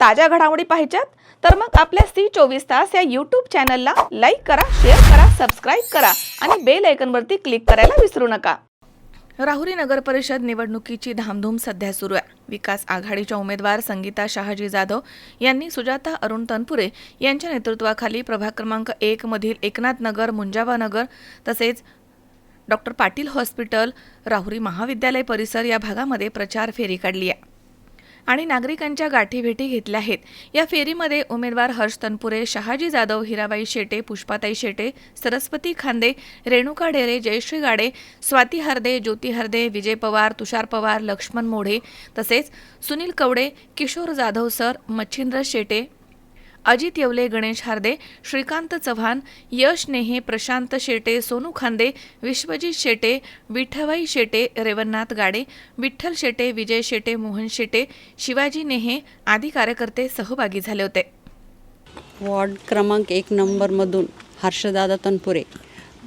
ताज्या घडामोडी पाहिजेत? तर मग आपल्या सी चोवीस तास या यूट्यूब चॅनलला लाईक करा शेअर करा सबस्क्राईब करा आणि बेल आयकनवरती क्लिक करायला विसरू नका. राहुरी नगर परिषद निवडणुकीची धामधूम सध्या सुरू आहे. विकास आघाडीच्या उमेदवार संगीता शहाजी जाधव यांनी सुजाता अरुण तनपुरे यांच्या नेतृत्वाखाली प्रभाग क्रमांक एक मधील एकनाथ नगर मुंजाबा नगर तसेच डॉक्टर पाटील हॉस्पिटल राहुरी महाविद्यालय परिसर या भागामध्ये प्रचार फेरी काढली आहे. आणि नागरिकांच्या गाठीभेटी घेतल्या आहेत. या फेरीमध्ये उमेदवार हर्ष तनपुरे शहाजी जाधव हिराबाई शेटे पुष्पाताई शेटे सरस्वती खांदे रेणुका ढेरे जयश्री गाडे स्वाती हरदे ज्योती हरदे विजय पवार तुषार पवार लक्ष्मण मोढे तसेच सुनील कवडे किशोर जाधव सर मच्छिंद्र शेटे अजित येवले गणेश हार्दे श्रीकांत चव्हाण यश नेहे प्रशांत शेटे सोनू खांदे विश्वजित शेटे विठ्ठबाई शेटे रेवन्नाथ गाडे विठ्ठल शेटे विजय शेटे मोहन शेटे शिवाजी नेहे आदी कार्यकर्ते सहभागी झाले होते. वॉर्ड क्रमांक एक नंबरमधून हर्षदादा तनपुरे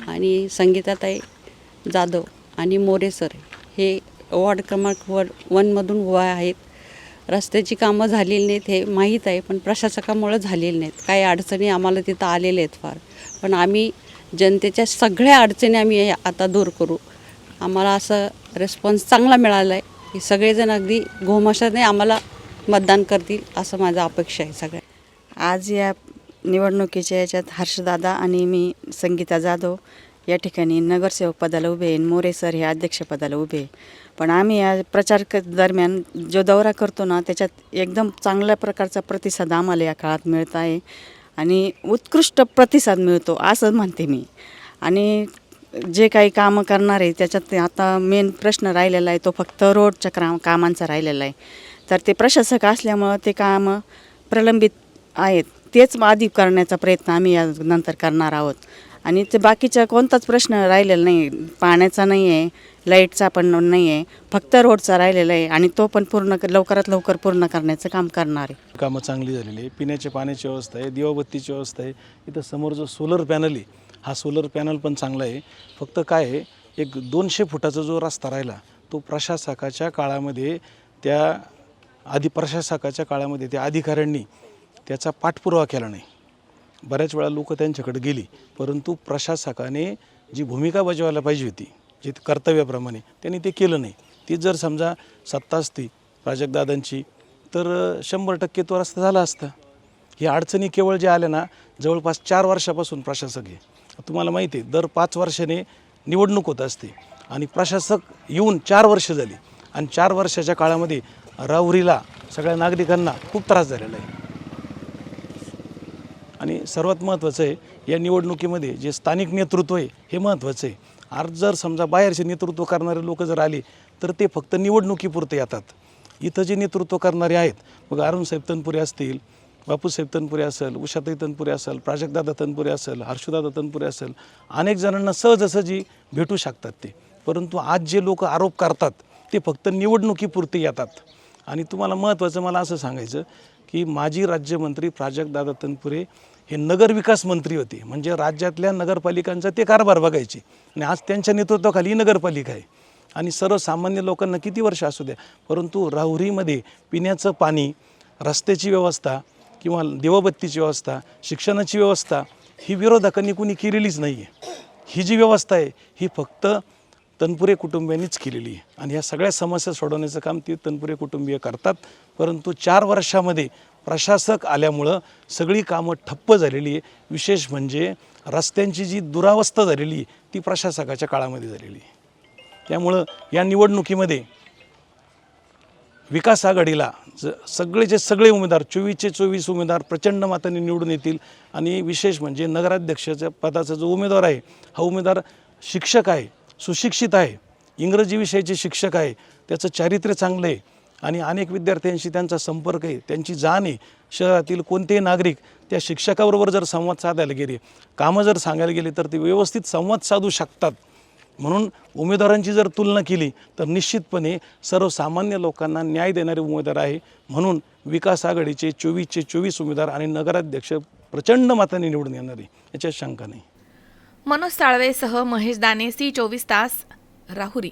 आणि संगीताताई जाधव आणि मोरे सर हे वॉर्ड क्रमांक वर वनमधून उभा आहेत. रस्त्याची कामं झालेली नाहीत हे माहीत आहे पण प्रशासकामुळं झालेली नाहीत. काही अडचणी आम्हाला तिथं आलेल्या आहेत फार. पण आम्ही जनतेच्या सगळ्या अडचणी आम्ही आता दूर करू. आम्हाला असं रिस्पॉन्स चांगला मिळाला आहे की सगळेजण अगदी गोमाशाने आम्हाला मतदान करतील असं माझं अपेक्षा आहे सगळ्या आज या निवडणुकीच्या याच्यात हर्षदादा आणि मी संगीता जाधव या ठिकाणी नगरसेवक पदाला उभे आहे मोरे सर हे अध्यक्षपदाला उभे आहे. पण आम्ही या प्रचार क दरम्यान जो दौरा करतो ना त्याच्यात एकदम चांगल्या प्रकारचा प्रतिसाद आम्हाला या काळात मिळत आहे आणि उत्कृष्ट प्रतिसाद मिळतो असं म्हणते मी. आणि जे काही कामं करणार आहे त्याच्यात ते आता मेन प्रश्न राहिलेला आहे तो फक्त रोडच्या क्रा कामांचा राहिलेला आहे. तर ते प्रशासक असल्यामुळं ते कामं प्रलंबित आहेत. तेच आधी करण्याचा प्रयत्न आम्ही या नंतर करणार आहोत. आणि ते बाकीचा कोणताच प्रश्न राहिलेला नाही. पाण्याचा नाही आहे लाईटचा पण नाही आहे फक्त रोडचा राहिलेला आहे आणि तो पण पूर्ण लवकरात लवकर पूर्ण करण्याचं काम करणार आहे. कामं चांगली झालेली आहे. पिण्याच्या पाण्याची व्यवस्था आहे दिवाबत्तीची व्यवस्था आहे. इथं समोर जो सोलर पॅनल आहे हा सोलर पॅनल पण चांगला आहे. फक्त काय आहे एक दोनशे फुटाचा जो रस्ता राहिला तो प्रशासकाच्या काळामध्ये त्या आधी प्रशासकाच्या काळामध्ये त्या अधिकाऱ्यांनी त्याचा पाठपुरावा केला नाही. बऱ्याच वेळा लोक त्यांच्याकडे गेली परंतु प्रशासकाने जी भूमिका बजावायला पाहिजे होती जी कर्तव्याप्रमाणे त्यांनी ते केलं नाही. ती जर समजा सत्ता असती प्राजक्तदादांची तर शंभर टक्के तो रस्ता झाला असता. ही अडचणी केवळ ज्या आल्या ना जवळपास चार वर्षापासून प्रशासक आहे तुम्हाला माहिती आहे दर पाच वर्षाने निवडणूक होत असते आणि प्रशासक येऊन चार वर्ष झाली. आणि चार वर्षाच्या काळामध्ये राहुरीला सगळ्या नागरिकांना खूप त्रास झालेला आहे. आणि सर्वात महत्त्वाचं आहे या निवडणुकीमध्ये जे स्थानिक नेतृत्व आहे हे महत्त्वाचं आहे. आज जर समजा बाहेरचे नेतृत्व करणारे लोक जर आले तर ते फक्त निवडणुकीपुरते येतात. इथं जे नेतृत्व करणारे आहेत मग अरुणसाहेब तनपुरे असतील बापूसाहेब तनपुरे असेल उषाताई तनपुरे असेल प्राजक्तदादा तनपुरे असेल हर्षदादा तनपुरे असेल अनेक जणांना सहजसहजी भेटू शकतात ते. परंतु आज जे लोक आरोप करतात ते फक्त निवडणुकीपुरते येतात. आणि तुम्हाला महत्त्वाचं मला असं सांगायचं की माजी राज्यमंत्री प्राजक्तदादा तनपुरे हे नगरविकास मंत्री होते. म्हणजे राज्यातल्या नगरपालिकांचा ते कारभार बघायचे. आणि आज त्यांच्या नेतृत्वाखाली ही नगरपालिका आहे. आणि सर्वसामान्य लोकांना किती वर्ष असू द्या परंतु राहुरीमध्ये पिण्याचं पाणी रस्त्याची व्यवस्था किंवा देवबत्तीची व्यवस्था शिक्षणाची व्यवस्था ही विरोधकांनी कुणी केलेलीच नाही आहे ही जी व्यवस्था आहे ही फक्त तनपुरे कुटुंबियांनीच केलेली आहे. आणि ह्या सगळ्या समस्या सोडवण्याचं काम ती तनपुरे कुटुंबीय करतात. परंतु चार वर्षामध्ये प्रशासक आल्यामुळं सगळी कामं ठप्प झालेली आहे. विशेष म्हणजे रस्त्यांची जी दुरावस्था झालेली आहे ती प्रशासकाच्या काळामध्ये झालेली आहे. त्यामुळं या निवडणुकीमध्ये विकास आघाडीला ज सगळेचे सगळे उमेदवार चोवीसचे चोवीस उमेदवार प्रचंड माताने निवडून येतील. आणि विशेष म्हणजे नगराध्यक्षाच्या पदाचा जो उमेदवार आहे हा उमेदवार शिक्षक आहे. सुशिक्षित आहे इंग्रजी विषयाचे शिक्षक आहे त्याचं चारित्र्य चांगलं आहे आणि अनेक विद्यार्थ्यांशी त्यांचा संपर्क आहे त्यांची जाण आहे. शहरातील कोणतेही नागरिक त्या शिक्षकाबरोबर जर संवाद साधायला गेले कामं जर सांगायला गेले तर ते व्यवस्थित संवाद साधू शकतात. म्हणून उमेदवारांची जर तुलना केली तर निश्चितपणे सर्वसामान्य लोकांना न्याय देणारे उमेदवार आहे. म्हणून विकास आघाडीचे चोवीसचे चोवीस उमेदवार आणि नगराध्यक्ष प्रचंड मताने निवडून येणार आहे. याच्यात शंका नाही. मनोज साळवेसह महेश दाने सी चोवीस तास राहुरी